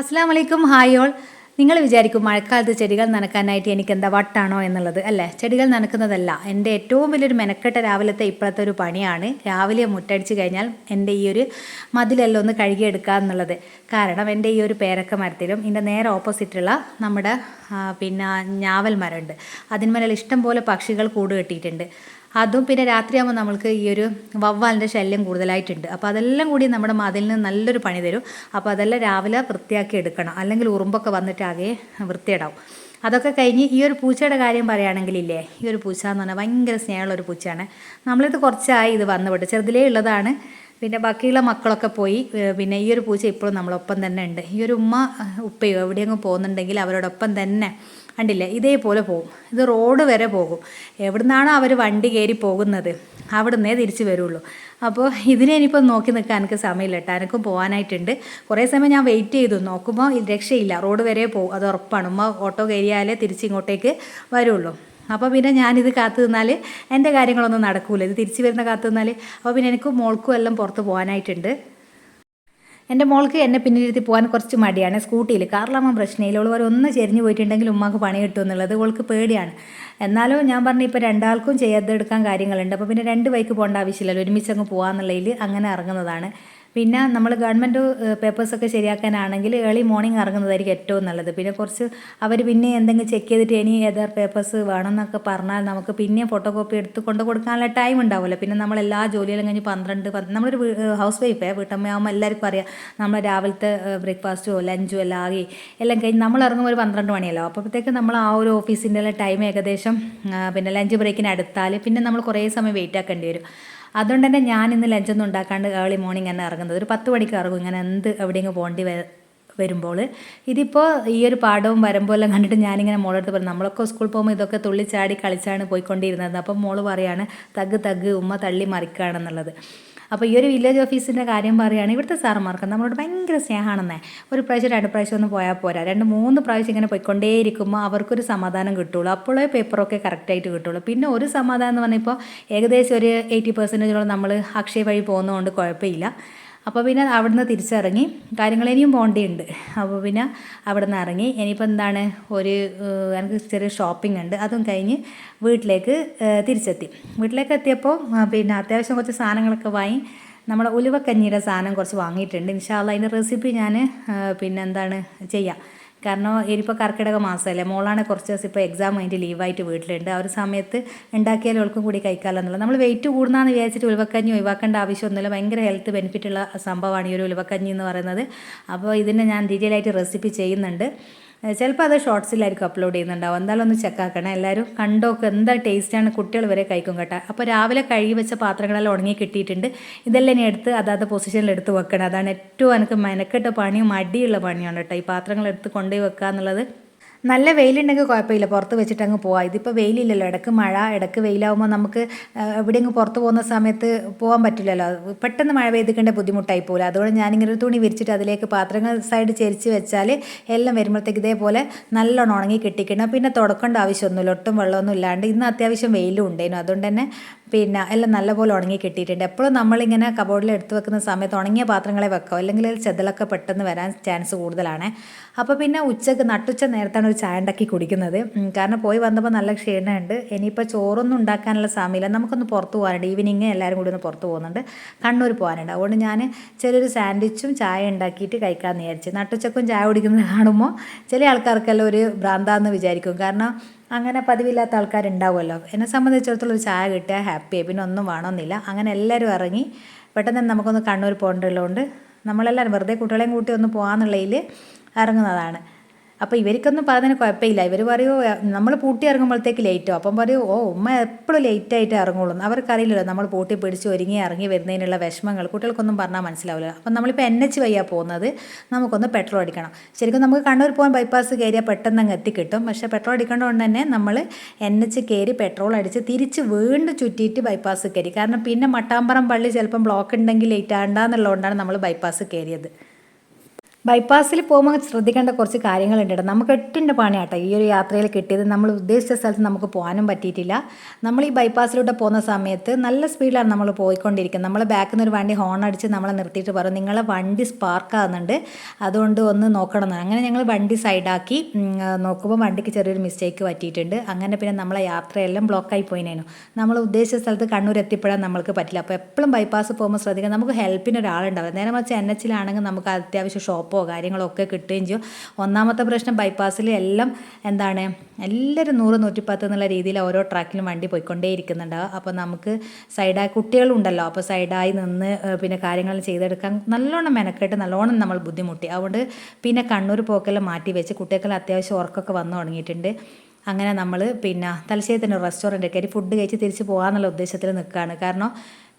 അസ്സാം വലൈക്കും hi all നിങ്ങൾ വിചാരിക്കും മഴക്കാലത്ത് ചെടികൾ നനക്കാനായിട്ട് എനിക്ക് എന്താ വട്ടാണോ എന്നുള്ളത്. അല്ലേ? ചെടികൾ നനക്കുന്നതല്ല. എന്റെ ഏറ്റവും വലിയൊരു മെനക്കെട്ട രാവിലത്തെ ഇപ്പോഴത്തെ ഒരു പണിയാണ് രാവിലെ മുട്ടടിച്ച് കഴിഞ്ഞാൽ എന്റെ ഈ ഒരു മതിലെല്ലാം ഒന്ന് കഴുകിയെടുക്കുക എന്നുള്ളത്. കാരണം എന്റെ ഈ ഒരു പേരക്ക മരത്തിലും ഇതിന്റെ നേരെ ഓപ്പോസിറ്റുള്ള നമ്മുടെ പിന്നെ ഞാവൽ മരമുണ്ട്. അതിന്മേലെ ഇഷ്ടം പോലെ പക്ഷികൾ കൂട് കെട്ടിയിട്ടുണ്ട്. അതും പിന്നെ രാത്രിയാകുമ്പോൾ നമ്മൾക്ക് ഈ ഒരു വവ്വാലിന്റെ ശല്യം കൂടുതലായിട്ടുണ്ട്. അപ്പോൾ അതെല്ലാം കൂടി നമ്മുടെ മതിലിന് നല്ലൊരു പണി തരും. അപ്പോൾ അതെല്ലാം രാവിലെ വൃത്തിയാക്കി എടുക്കണം. അല്ലെങ്കിൽ ഉറുമ്പൊക്കെ വന്നിട്ട് ആകെ വൃത്തിയിടാവും അതൊക്കെ കഴിഞ്ഞ് ഈ ഒരു പൂച്ചയുടെ കാര്യം പറയുകയാണെങ്കിലില്ലേ ഈ ഒരു പൂച്ച എന്ന് പറഞ്ഞാൽ ഭയങ്കര സ്നേഹമുള്ള ഒരു പൂച്ചയാണ്. നമ്മളിത് കുറച്ചായി ഇത് വന്നുവിട്ട് ചെറുതിലേ ഉള്ളതാണ്. പിന്നെ ബാക്കിയുള്ള മക്കളൊക്കെ പോയി. പിന്നെ ഈ ഒരു പൂച്ച ഇപ്പോഴും നമ്മളൊപ്പം തന്നെ ഉണ്ട്. ഈ ഒരു ഉമ്മ ഉപ്പയോ എവിടെയെങ്കിലും പോകുന്നുണ്ടെങ്കിൽ അവരോടൊപ്പം തന്നെ കണ്ടില്ലേ? ഇതേപോലെ പോകും. ഇത് റോഡ് വരെ പോകും. എവിടുന്നാണോ അവർ വണ്ടി കയറി പോകുന്നത് അവിടുന്നേ തിരിച്ച് വരുള്ളൂ. അപ്പോൾ ഇതിനെ ഇനിയിപ്പോൾ നോക്കി നിൽക്കാൻ എനിക്ക് സമയമില്ല കേട്ടോ എനിക്കും പോകാനായിട്ടുണ്ട് കുറേ സമയം ഞാൻ വെയിറ്റ് ചെയ്തു. നോക്കുമ്പോൾ രക്ഷയില്ല. റോഡ് വരെ പോകും. അത് ഉറപ്പാണ്. ഉമ്മ ഓട്ടോ കയറിയാലേ തിരിച്ച് ഇങ്ങോട്ടേക്ക് വരുള്ളൂ. അപ്പോൾ പിന്നെ ഞാനിത് കാത്തു നിന്നാൽ എന്റെ കാര്യങ്ങളൊന്നും നടക്കില്ല ഇത് തിരിച്ചു വരുന്ന കാത്തു നിന്നാൽ അപ്പോൾ പിന്നെ എനിക്ക് മോൾക്കും എല്ലാം പുറത്ത് പോകാനായിട്ടുണ്ട് എന്റെ മോൾക്ക് എന്നെ പിന്നിലിരുത്തി പോകാൻ കുറച്ച് മടിയാണ്. സ്കൂട്ടിയിൽ കാറിലാകുമ്പോൾ പ്രശ്നമില്ല. ഉള്ളവർ ഒന്ന് ചെരിഞ്ഞ് പോയിട്ടുണ്ടെങ്കിൽ ഉമ്മാക്ക് പണി കിട്ടും എന്നുള്ളത്. ഓൾക്ക് പേടിയാണ്. എന്നാലും ഞാൻ പറഞ്ഞു ഇപ്പോൾ രണ്ടാൾക്കും ചെയ്യാതെടുക്കാൻ കാര്യങ്ങളുണ്ട്. അപ്പോൾ പിന്നെ രണ്ട് ബൈക്ക് പോകേണ്ട ആവശ്യമില്ലല്ലോ. ഒരുമിച്ച് അങ്ങ് പോകാമെന്നുള്ളതിൽ അങ്ങനെ ഇറങ്ങുന്നതാണ്. പിന്നെ നമ്മൾ ഗവൺമെന്റ് പേപ്പേഴ്സൊക്കെ ശരിയാക്കാനാണെങ്കിൽ ഏർലി മോർണിംഗ് ഇറങ്ങുന്നതായിരിക്കും ഏറ്റവും നല്ലത്. പിന്നെ കുറച്ച് അവർ പിന്നെ എന്തെങ്കിലും ചെക്ക് ചെയ്തിട്ട് ഇനി ഏതാ പേപ്പേഴ്സ് വേണമെന്നൊക്കെ പറഞ്ഞാൽ നമുക്ക് പിന്നെ ഫോട്ടോ കോപ്പി എടുത്ത് കൊണ്ട് കൊടുക്കാനുള്ള ടൈം ഉണ്ടാവില്ല പിന്നെ നമ്മൾ എല്ലാ ജോലിയിലും കഴിഞ്ഞ് പന്ത്രണ്ട് പന്ത് നമ്മളൊരു ഹൗസ് വൈഫേ വീട്ടമ്മയാകുമ്പോൾ എല്ലാവർക്കും അറിയാം. നമ്മൾ രാവിലത്തെ ബ്രേക്ക്ഫാസ്റ്റോ ലഞ്ചോ എല്ലാം ആകെ എല്ലാം കഴിഞ്ഞ് നമ്മൾ ഇറങ്ങുമ്പോൾ ഒരു പന്ത്രണ്ട് മണിയല്ലോ. അപ്പോഴത്തേക്ക് നമ്മൾ ആ ഒരു ഓഫീസിന്റെ ടൈം ഏകദേശം പിന്നെ ലഞ്ച് ബ്രേക്കിന് അടുത്താൽ പിന്നെ നമ്മൾ കുറേ സമയം വെയിറ്റ് ആക്കേണ്ടി വരും. അതുകൊണ്ട് തന്നെ ഞാൻ ഇന്ന് ലഞ്ചൊന്നും ഉണ്ടാക്കാണ്ട് ഏർലി മോർണിംഗ് തന്നെ ഇറങ്ങുന്നത്. ഒരു പത്ത് മണിക്ക് ഇറങ്ങും ഇങ്ങനെ എന്ത് എവിടെയെങ്കിലും പോകേണ്ടി വരുമ്പോൾ. ഇതിപ്പോൾ ഈ ഒരു പാടവും എല്ലാം കണ്ടിട്ട് ഞാനിങ്ങനെ മോളെടുത്ത് പറഞ്ഞു നമ്മളൊക്കെ സ്കൂളിൽ പോകുമ്പോൾ ഇതൊക്കെ തുള്ളിച്ചാടി കളിച്ചാണ് പോയിക്കൊണ്ടിരുന്നത്. അപ്പം മോൾ പറയാണ് തഗ് തഗ് ഉമ്മ തള്ളി മറിക്കുകയാണെന്നുള്ളത്. അപ്പോൾ ഈ ഒരു വില്ലേജ് ഓഫീസിന്റെ കാര്യം പറയുകയാണെങ്കിൽ ഇവിടുത്തെ സാർമാർക്ക് നമ്മളോട് ഭയങ്കര സ്നേഹമാണെന്നേ. ഒരു പ്രാവശ്യം രണ്ട് പ്രാവശ്യം ഒന്നും പോയാൽ പോരാ. രണ്ട് മൂന്ന് പ്രാവശ്യം ഇങ്ങനെ പോയിക്കൊണ്ടേയിരിക്കുമ്പോൾ അവർക്കൊരു സമാധാനം കിട്ടുള്ളൂ. അപ്പോഴേ പേപ്പറൊക്കെ കറക്റ്റായിട്ട് കിട്ടുള്ളൂ. പിന്നെ ഒരു സമാധാനം എന്ന് പറഞ്ഞാൽ ഇപ്പോൾ ഏകദേശം ഒരു എയ്റ്റി പെർസെന്റേജോളം നമ്മൾ അക്ഷയ വഴി പോകുന്നതുകൊണ്ട് കുഴപ്പമില്ല. അപ്പോൾ പിന്നെ അവിടുന്ന് തിരിച്ചിറങ്ങി. കാര്യങ്ങൾ ഇനിയും പോകേണ്ടിയുണ്ട് അപ്പോൾ പിന്നെ അവിടുന്ന് ഇറങ്ങി. ഇനിയിപ്പോൾ എന്താണ്? ഒരു എനിക്ക് ചെറിയ ഷോപ്പിംഗ് ഉണ്ട്. അതും കഴിഞ്ഞ് വീട്ടിലേക്ക് തിരിച്ചെത്തി. വീട്ടിലേക്ക് എത്തിയപ്പോൾ പിന്നെ അത്യാവശ്യം കുറച്ച് സാധനങ്ങളൊക്കെ വാങ്ങി. നമ്മുടെ ഉലുവക്കഞ്ഞിയുടെ സാധനം കുറച്ച് വാങ്ങിയിട്ടുണ്ട്. ഇൻഷാല്ല അതിന്റെ റെസിപ്പി ഞാൻ പിന്നെ എന്താണ് ചെയ്യാം. കാരണം ഇനിയിപ്പോൾ കർക്കിടക മാസമല്ലേ മോളാണ് കുറച്ച് ദിവസം ഇപ്പോൾ എക്സാം കഴിഞ്ഞിട്ട് ലീവായിട്ട് വീട്ടിലുണ്ട്. ആ ഒരു സമയത്ത് ഉണ്ടാക്കിയാൽ ഒൾക്കും കൂടി കഴിക്കാമല്ലോ എന്നുള്ളത്. നമ്മൾ വെയിറ്റ് കൂടുന്നതെന്ന് വിചാരിച്ചിട്ട് ഉലുവക്കഞ്ഞി ഒഴിവാക്കേണ്ട ആവശ്യമൊന്നുമില്ല. ഭയങ്കര ഹെൽത്ത് ബെനിഫിറ്റുള്ള സംഭവമാണ് ഈ ഒരു ഉലുവക്കഞ്ഞി എന്ന് പറയുന്നത്. അപ്പോൾ ഇതിനെ ഞാൻ ഡീറ്റെയിൽ ആയിട്ട് റെസിപ്പി ചെയ്യുന്നുണ്ട്. ചിലപ്പോൾ അത് ഷോർട്സിലായിരിക്കും അപ്ലോഡ് ചെയ്യുന്നുണ്ടാവും. എന്തായാലും ഒന്ന് ചെക്കാക്കണം എല്ലാവരും കണ്ടോക്ക് എന്താ ടേസ്റ്റാണ് കുട്ടികൾ വരെ കഴിക്കും കേട്ടോ. അപ്പോൾ രാവിലെ കഴുകി വെച്ച പാത്രങ്ങളെല്ലാം ഉണങ്ങി കിട്ടിയിട്ടുണ്ട്. ഇതെല്ലാം ഇനി എടുത്ത് അതാത് പൊസിഷനിൽ എടുത്ത് വെക്കണം. അതാണ് ഏറ്റവും എനിക്ക് മെനക്കെട്ട പണിയും മടിയുള്ള പണിയാണ് കേട്ടോ. ഈ പാത്രങ്ങൾ എടുത്ത് കൊണ്ടുപോയി വെക്കുക എന്നുള്ളത് നല്ല വെയിലുണ്ടെങ്കിൽ കുഴപ്പമില്ല. പുറത്ത് വെച്ചിട്ട് അങ്ങ് പോവാം. ഇതിപ്പോൾ വെയിലില്ലല്ലോ. ഇടയ്ക്ക് മഴ ഇടയ്ക്ക് വെയിലാവുമ്പോൾ നമുക്ക് എവിടെയെങ്കിലും പുറത്ത് പോകുന്ന സമയത്ത് പോകാൻ പറ്റില്ലല്ലോ. പെട്ടെന്ന് മഴ പെയ്തിക്കേണ്ട ബുദ്ധിമുട്ടായി പോകില്ല അതുകൊണ്ട് ഞാനിങ്ങനെ ഒരു തുണി വിരിച്ചിട്ട് അതിലേക്ക് പാത്രങ്ങൾ സൈഡ് ചെരിച്ച് വെച്ചാൽ എല്ലാം വരുമ്പോഴത്തേക്ക് ഇതേപോലെ നല്ലോണം ഉണങ്ങി കിട്ടിക്കണം പിന്നെ തുടക്കേണ്ട ആവശ്യമൊന്നുമില്ല. ഒട്ടും വെള്ളമൊന്നും ഇല്ലാണ്ട് ഇന്ന് അത്യാവശ്യം വെയിലും ഉണ്ടായിരുന്നു അതുകൊണ്ട് തന്നെ പിന്നെ എല്ലാം നല്ലപോലെ ഉണങ്ങി കിട്ടിയിട്ടുണ്ട്. എപ്പോഴും നമ്മളിങ്ങനെ കബോർഡിൽ എടുത്തു വെക്കുന്ന സമയത്ത് ഉണങ്ങിയ പാത്രങ്ങളെ വെക്കാം? അല്ലെങ്കിൽ ചെതലൊക്കെ പെട്ടെന്ന് വരാൻ ചാൻസ് കൂടുതലാണ്. അപ്പോൾ പിന്നെ ഉച്ചയ്ക്ക് നട്ടുച്ച നേരത്താണ് ഒരു ചായ ഉണ്ടാക്കി കുടിക്കുന്നത്. കാരണം പോയി വന്നപ്പോൾ നല്ല ക്ഷീണമുണ്ട്. ഇനിയിപ്പോൾ ചോറൊന്നും ഉണ്ടാക്കാനുള്ള സമയമില്ല. നമുക്കൊന്ന് പുറത്ത് പോകാനുണ്ട്. ഈവനിങ് എല്ലാവരും കൂടി ഒന്ന് പുറത്ത് പോകുന്നുണ്ട്. കണ്ണൂർ പോകാനുണ്ട്. അതുകൊണ്ട് ഞാൻ ചെറിയൊരു സാൻഡ്വിച്ചും ചായ ഉണ്ടാക്കിയിട്ട് കഴിക്കാമെന്ന് വിചാരിച്ചു. നട്ടുച്ചക്കും ചായ കുടിക്കുന്നത് കാണുമ്പോൾ ചില ആൾക്കാർക്കെല്ലാം ഒരു ഭ്രാന്താന്ന് വിചാരിക്കും. കാരണം അങ്ങനെ പതിവില്ലാത്ത ആൾക്കാരുണ്ടാവുമല്ലോ. എന്നെ സംബന്ധിച്ചിടത്തോളം ഒരു ചായ കിട്ടിയാൽ ഹാപ്പിയായി പിന്നെ ഒന്നും വേണമെന്നില്ല. അങ്ങനെ എല്ലാവരും ഇറങ്ങി പെട്ടെന്ന് തന്നെ നമുക്കൊന്ന് കണ്ണൂർ പോകേണ്ടതുള്ളതുകൊണ്ട് നമ്മളെല്ലാവരും വെറുതെ കുട്ടികളെയും കൂട്ടി ഒന്ന് പോകാമെന്നുള്ളതിൽ ഇറങ്ങുന്നതാണ്. അപ്പോൾ ഇവർക്കൊന്നും പറഞ്ഞതിന് കുഴപ്പമില്ല. ഇവർ പറയുമോ നമ്മൾ പൂട്ടി ഇറങ്ങുമ്പോഴത്തേക്ക് ലേറ്റോ അപ്പം പറയൂ ഓ ഉമ്മ എപ്പോഴും ലേറ്റായിട്ട് ഇറങ്ങുള്ളൂ. അവർക്കറിയില്ലല്ലോ നമ്മൾ പൂട്ടി പിടിച്ച് ഒരുങ്ങി ഇറങ്ങി വരുന്നതിനുള്ള വിഷമങ്ങൾ. കുട്ടികൾക്കൊന്നും പറഞ്ഞാൽ മനസ്സിലാവില്ല. അപ്പം നമ്മളിപ്പോൾ എൻ എച്ച് വയ്യാ പോകുന്നത്. നമുക്കൊന്ന് പെട്രോൾ അടിക്കണം. ശരിക്കും നമുക്ക് കണ്ണൂർ പോകാൻ ബൈപ്പാസ് കയറിയാൽ പെട്ടെന്ന് അങ്ങ് എത്തിക്കിട്ടും. പക്ഷേ പെട്രോൾ അടിക്കേണ്ടതുകൊണ്ട് തന്നെ നമ്മൾ എൻ എച്ച് കയറി പെട്രോൾ അടിച്ച് തിരിച്ച് വീണ്ടും ചുറ്റിയിട്ട് ബൈപ്പാസ് കയറി. കാരണം പിന്നെ മട്ടാമ്പറം പള്ളി ചിലപ്പം ബ്ലോക്ക് ഉണ്ടെങ്കിൽ ലേറ്റ് ആണ്ടാന്നുള്ളതുകൊണ്ടാണ് നമ്മൾ ബൈപ്പാസ് കയറിയത്. ബൈപ്പാസിൽ പോകുമ്പോൾ ശ്രദ്ധിക്കേണ്ട കുറച്ച് കാര്യങ്ങളുണ്ട് കേട്ടോ. നമുക്ക് എട്ടിന്റെ പണിയാട്ടോ ഈ ഒരു യാത്രയിൽ കിട്ടിയത് നമ്മൾ ഉദ്ദേശിച്ച സ്ഥലത്ത് നമുക്ക് പോകാനും പറ്റിയിട്ടില്ല. നമ്മൾ ഈ ബൈപ്പാസിലൂടെ പോകുന്ന സമയത്ത് നല്ല സ്പീഡിലാണ് നമ്മൾ പോയിക്കൊണ്ടിരിക്കുന്നത്. നമ്മൾ ബാക്കിൽ നിന്ന് ഒരു വണ്ടി ഹോൺ അടിച്ച് നമ്മളെ നിർത്തിയിട്ട് പറഞ്ഞു നിങ്ങളെ വണ്ടി സ്പാർക്ക് ആകുന്നുണ്ട് അതുകൊണ്ട് ഒന്ന് നോക്കണം അങ്ങനെ ഞങ്ങൾ വണ്ടി സൈഡാക്കി നോക്കുമ്പോൾ വണ്ടിക്ക് ചെറിയൊരു മിസ്റ്റേക്ക് പറ്റിയിട്ടുണ്ട്. അങ്ങനെ പിന്നെ നമ്മളെ യാത്രയെല്ലാം ബ്ലോക്കായി പോയിനേനു. നമ്മൾ ഉദ്ദേശിച്ച സ്ഥലത്ത് കണ്ണൂർ എത്തിപ്പെടാൻ നമ്മൾക്ക് പറ്റില്ല. അപ്പോൾ എപ്പോഴും ബൈപ്പാസ് പോകുമ്പോൾ ശ്രദ്ധിക്കണം. നമുക്ക് ഹെൽപ്പിന് ഒരാളുണ്ടാവും നേരെ മറിച്ച് എൻ എച്ചിലാണെങ്കിൽ നമുക്ക് അത്യാവശ്യം ഷോപ്പോ കാര്യങ്ങളോ ഒക്കെ കിട്ടുകയും ചെയ്യും. ഒന്നാമത്തെ പ്രശ്നം ബൈപ്പാസിൽ എല്ലാം എന്താണ് എല്ലാവരും നൂറ് നൂറ്റിപ്പത്ത് എന്നുള്ള രീതിയിൽ ഓരോ ട്രാക്കിലും വണ്ടി പോയിക്കൊണ്ടേ ഇരിക്കുന്നുണ്ടാവും അപ്പോൾ നമുക്ക് സൈഡായി കുട്ടികളുണ്ടല്ലോ അപ്പോൾ സൈഡായി നിന്ന് പിന്നെ കാര്യങ്ങൾ ചെയ്തെടുക്കാൻ നല്ലോണം മെനക്കെട്ട് നല്ലോണം നമ്മൾ ബുദ്ധിമുട്ടി. അതുകൊണ്ട് പിന്നെ കണ്ണൂർ പോക്കെല്ലാം മാറ്റി വെച്ച് കുട്ടികൾക്കെല്ലാം അത്യാവശ്യം ഉറക്കമൊക്കെ വന്നു തുടങ്ങിയിട്ടുണ്ട്. അങ്ങനെ നമ്മൾ പിന്നെ തലശ്ശേരി തന്നെ റെസ്റ്റോറന്റ് കയറി ഫുഡ് കഴിച്ച് തിരിച്ച് പോകാമെന്നുള്ള ഉദ്ദേശത്തിൽ നിൽക്കുകയാണ്. കാരണം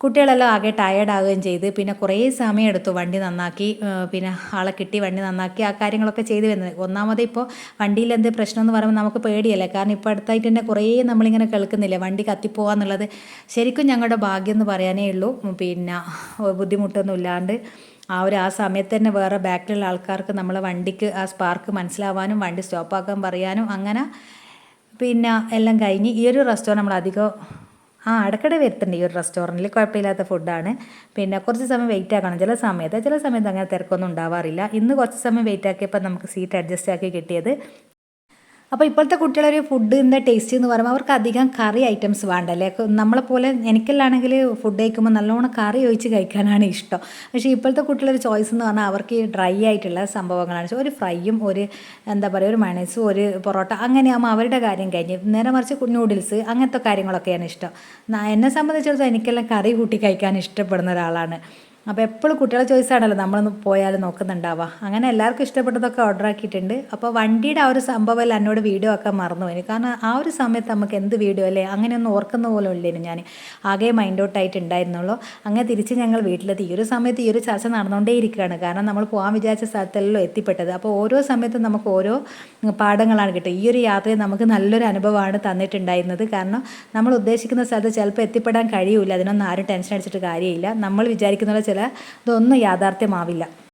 കുട്ടികളെല്ലാം ആകെ ടയേർഡ് ആവുകയും ചെയ്ത് പിന്നെ കുറേ സമയം എടുത്തു വണ്ടി നന്നാക്കി പിന്നെ ആളെ കിട്ടി വണ്ടി നന്നാക്കി ആ കാര്യങ്ങളൊക്കെ ചെയ്തു വരുന്നത്. ഒന്നാമത് ഇപ്പോൾ വണ്ടിയിൽ എന്ത് പ്രശ്നം എന്ന് പറയുമ്പോൾ നമുക്ക് പേടിയല്ലേ? കാരണം ഇപ്പോൾ അടുത്തായിട്ട് തന്നെ കുറേ നമ്മളിങ്ങനെ കേൾക്കുന്നില്ലേ? വണ്ടി കത്തിപ്പോവാന്നുള്ളത് ശരിക്കും ഞങ്ങളുടെ ഭാഗ്യം എന്ന് പറയാനേ ഉള്ളൂ. പിന്നെ ബുദ്ധിമുട്ടൊന്നും ഇല്ലാണ്ട് ആ ഒരു ആ സമയത്ത് തന്നെ വേറെ ബാക്കിലുള്ള ആൾക്കാർക്ക് നമ്മളെ വണ്ടിക്ക് ആ സ്പാർക്ക് മനസ്സിലാവാനും വണ്ടി സ്റ്റോപ്പാക്കാൻ പറയാനും അങ്ങനെ പിന്നെ എല്ലാം കഴിഞ്ഞ് ഈ ഒരു റെസ്റ്റോറന്റ് നമ്മൾ അധികം ആ ഇടയ്ക്കിടെ വരുത്തുന്നുണ്ട്. ഈ ഒരു റെസ്റ്റോറന്റിൽ കുഴപ്പമില്ലാത്ത ഫുഡാണ് പിന്നെ കുറച്ച് സമയം വെയിറ്റ് ആക്കണം. ചില സമയത്ത് ചില സമയത്ത് അങ്ങനെ തിരക്കൊന്നും ഉണ്ടാവാറില്ല. ഇന്ന് കുറച്ച് സമയം വെയിറ്റ് ആക്കിയപ്പോൾ നമുക്ക് സീറ്റ് അഡ്ജസ്റ്റ് ആക്കി കിട്ടിയത് അപ്പോൾ ഇപ്പോഴത്തെ കുട്ടികളൊരു ഫുഡിന്റെ ടേസ്റ്റ് എന്ന് പറയുമ്പോൾ അവർക്ക് അധികം കറി ഐറ്റംസ് വേണ്ടല്ലേ? നമ്മളെപ്പോലെ എനിക്കല്ലാണെങ്കിൽ ഫുഡ് കഴിക്കുമ്പോൾ നല്ലോണം കറി ഒഴിച്ച് കഴിക്കാനാണ് ഇഷ്ടം. പക്ഷേ ഇപ്പോഴത്തെ കുട്ടികളൊരു ചോയ്സ് എന്ന് പറഞ്ഞാൽ അവർക്ക് ഈ ഡ്രൈ ആയിട്ടുള്ള സംഭവങ്ങളാണ്. ഒരു ഫ്രൈയും ഒരു എന്താ പറയുക ഒരു മണസും ഒരു പൊറോട്ട അങ്ങനെയാകുമ്പോൾ അവരുടെ കാര്യം കഴിഞ്ഞ് നേരെ മറിച്ച് നൂഡിൽസ് അങ്ങനത്തെ കാര്യങ്ങളൊക്കെയാണ് ഇഷ്ടം. എന്നെ സംബന്ധിച്ചിടത്തോളം എനിക്കെല്ലാം കറി കൂട്ടി കഴിക്കാൻ ഇഷ്ടപ്പെടുന്ന ഒരാളാണ്. അപ്പോൾ എപ്പോഴും കുട്ടികളെ ചോയ്സ് ആണല്ലോ നമ്മളൊന്ന് പോയാൽ നോക്കുന്നുണ്ടാവുക. അങ്ങനെ എല്ലാവർക്കും ഇഷ്ടപ്പെട്ടതൊക്കെ ഓർഡർ ആക്കിയിട്ടുണ്ട്. അപ്പോൾ വണ്ടിയുടെ ആ ഒരു സംഭവം എന്നോട് വീഡിയോ ഒക്കെ മറന്നു പോയി. കാരണം ആ ഒരു സമയത്ത് നമുക്ക് എന്ത് വീഡിയോ അല്ലേ? അങ്ങനെയൊന്നും ഓർക്കുന്ന പോലെ ഉള്ളേനും ഞാൻ ആകെ മൈൻഡ് ഔട്ട് ഉണ്ടായിരുന്നുള്ളൂ. അങ്ങനെ തിരിച്ച് ഞങ്ങൾ വീട്ടിലെത്തി. ഈ ഒരു സമയത്ത് ഈ ഒരു ചർച്ച നടന്നുകൊണ്ടേ ഇരിക്കുകയാണ്. കാരണം നമ്മൾ പോകാൻ വിചാരിച്ച സ്ഥലത്തല്ലോ എത്തിപ്പെട്ടത്. അപ്പോൾ ഓരോ സമയത്തും നമുക്ക് ഓരോ പാഠങ്ങളാണ് കിട്ടുക. ഈ ഒരു യാത്രയിൽ നമുക്ക് നല്ലൊരു അനുഭവമാണ് തന്നിട്ടുണ്ടായിരുന്നത്. കാരണം നമ്മൾ ഉദ്ദേശിക്കുന്ന സ്ഥലത്ത് ചിലപ്പോൾ എത്തിപ്പെടാൻ കഴിയില്ല അതിനൊന്നും ആരും ടെൻഷൻ അടിച്ചിട്ട് കാര്യമില്ല. നമ്മൾ വിചാരിക്കുന്ന ഇതൊന്നും യാഥാർത്ഥ്യമാവില്ല.